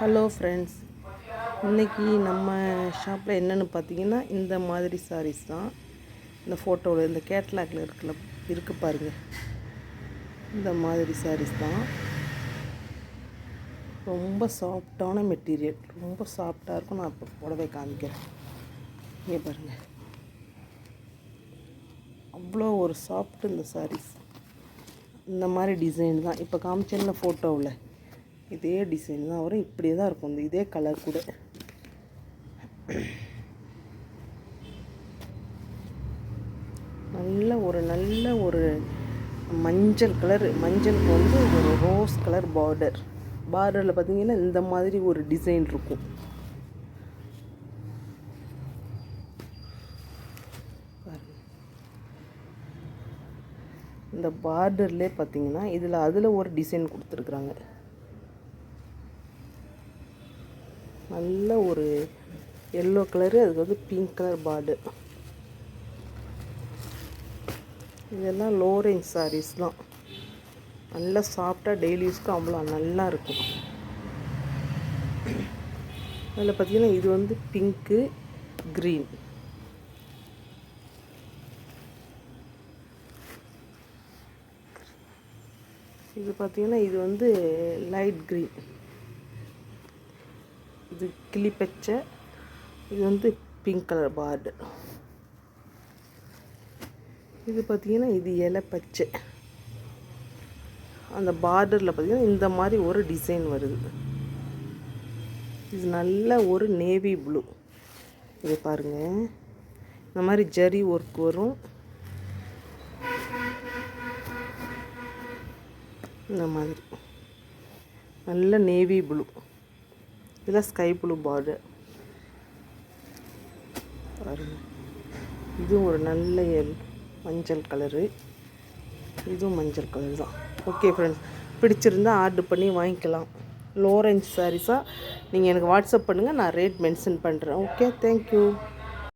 Hello friends இன்றைக்கி நம்ம ஷாப்பில் என்னென்னு பார்த்தீங்கன்னா இந்த மாதிரி சாரீஸ் தான். இந்த ஃபோட்டோவில் இந்த கேட்லாகில் இருக்கல இருக்கு பாருங்கள் இந்த மாதிரி சாரீஸ் தான். ரொம்ப சாஃப்டான மெட்டீரியல் ரொம்ப சாஃப்டாக இருக்கும். நான் இப்போ புடவை காமிக்கிறேன். இங்கே பாருங்கள் அவ்வளோ ஒரு சாஃப்ட் இந்த சாரீஸ் இந்த மாதிரி டிசைன் தான். இப்போ காமிச்சேன்ல ஃபோட்டோவில் இதே டிசைன் தான் வரும். இப்படியே தான் இருக்கும். இந்த இதே கலர் கூட. நல்ல ஒரு நல்ல ஒரு மஞ்சள் கலர் மஞ்சளுக்கு வந்து ஒரு ரோஸ் கலர் பார்டர் பார்டரில் பார்த்தீங்கன்னா இந்த மாதிரி ஒரு டிசைன் இருக்கும். இந்த பார்டர்லேயே பார்த்தீங்கன்னா இதில் அதில் ஒரு டிசைன் கொடுத்துருக்குறாங்க. நல்ல ஒரு எல்லோ கலரு அதுக்கு வந்து பிங்க் கலர் பார்டர் இதெல்லாம் லோ ரேஞ்ச் சாரீஸ் தான். நல்லா சாஃப்டாக டெய்லி யூஸ்க்கு அவ்வளோ நல்லா இருக்கும். அதில் பார்த்தீங்கன்னா இது வந்து பிங்க்கு க்ரீன் இது பார்த்தீங்கன்னா இது வந்து லைட் க்ரீன் இது கிளி பச்சை இது வந்து பிங்க் கலர் பார்டு இது பார்த்தீங்கன்னா இது இலை பச்சை அந்த பார்டரில் பார்த்தீங்கன்னா இந்த மாதிரி ஒரு டிசைன் வருது. இது நல்ல ஒரு நேவி ப்ளூ இது பாருங்கள் இந்த மாதிரி ஜரி ஒர்க் வரும். இந்த மாதிரி. நல்ல நேவி ப்ளூ இதில் ஸ்கை ப்ளூ பார்டர் இதுவும் ஒரு நல்ல எல் மஞ்சள் கலரு இதுவும் மஞ்சள் கலர் தான். ஓகே ஃப்ரெண்ட்ஸ் பிடிச்சிருந்தா ஆர்டர் பண்ணி வாங்கிக்கலாம். லோ ரேஞ்ச் சாரீஸாக நீங்கள் எனக்கு வாட்ஸ்அப் பண்ணுங்கள் நான் ரேட் மென்ஷன் பண்ணுறேன் ஓகே தேங்க்யூ